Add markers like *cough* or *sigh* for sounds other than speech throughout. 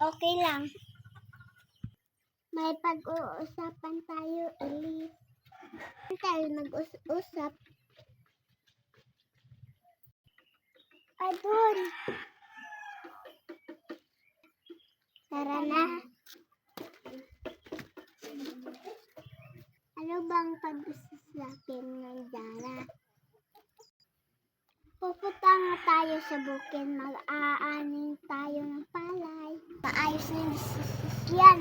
Okay lang. May pag-uusapan tayo, Elise. Tayo mag-usap. Adun. Tara na. Ano bang pag-usapin ng Dara? Pupunta nga tayo sa bukid, mag-aaning tayo ng palay. Maayos na yung sasakyan.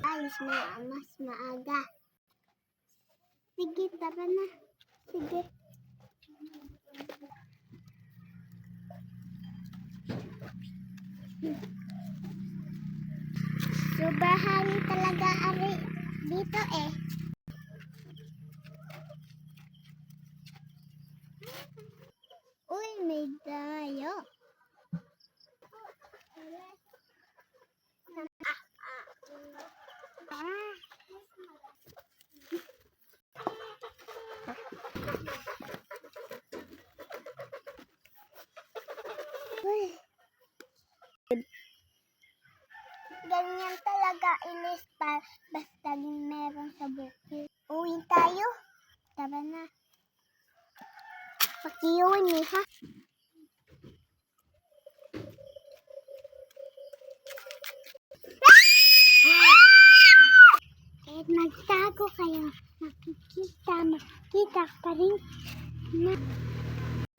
Ayos na mas maaga. Sige, tara na. Sige. Subahan talaga ari dito eh. Dayo. Ah. Uy. Ganyan talaga ilis pa basta meron sa bukid. Uwi tayo. Tara na. Pakiyon eh, ha? Eh, magtago kayo. Makikita, makikita pa rin.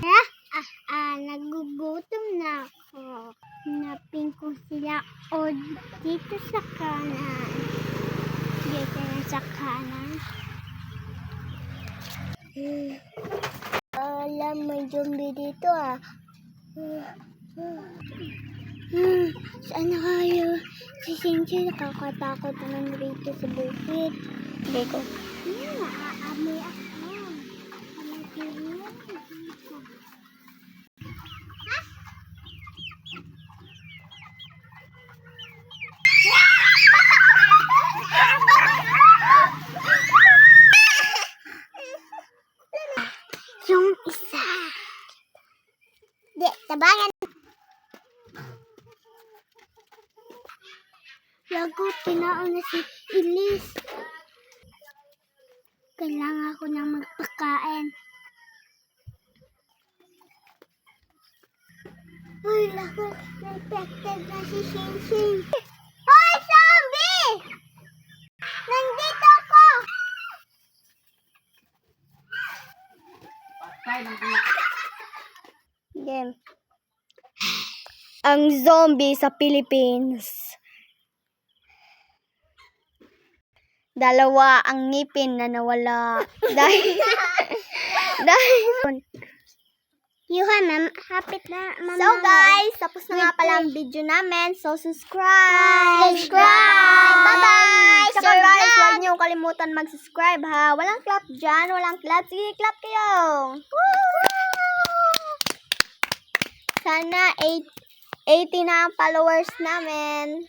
Ah, ah, ah, nagugutom na ako. Hanapin ko sila o dito sa kanan. Dito sa kanan. Hmm. Alam, may zombie dito ah. Hmm. Saan na kayo? Si Shinji nakakatakot naman rito sa bukid. Hindi ko. Hmm, naaamoy ako. Alam ko dito. Yung isa. Di, tabangan. Lago, pinaon na si Elise. Kailangan ko nang magpakain. Uy, lago, infected na si Shin Shin. Hoy, zombie! Nandito ako! Game. Ang zombie sa Philippines. Dalawa ang ngipin na nawala. *laughs* dahil, dahil, Yuhan, hapit na, mama. so guys, tapos na nga pala ang video namin. So subscribe! Subscribe! Bye-bye! Tsaka guys, huwag niyo kalimutan mag-subscribe ha. Walang clap dyan, walang clap. Sige, clap kayo! Sana 8, 80 na ang followers namin.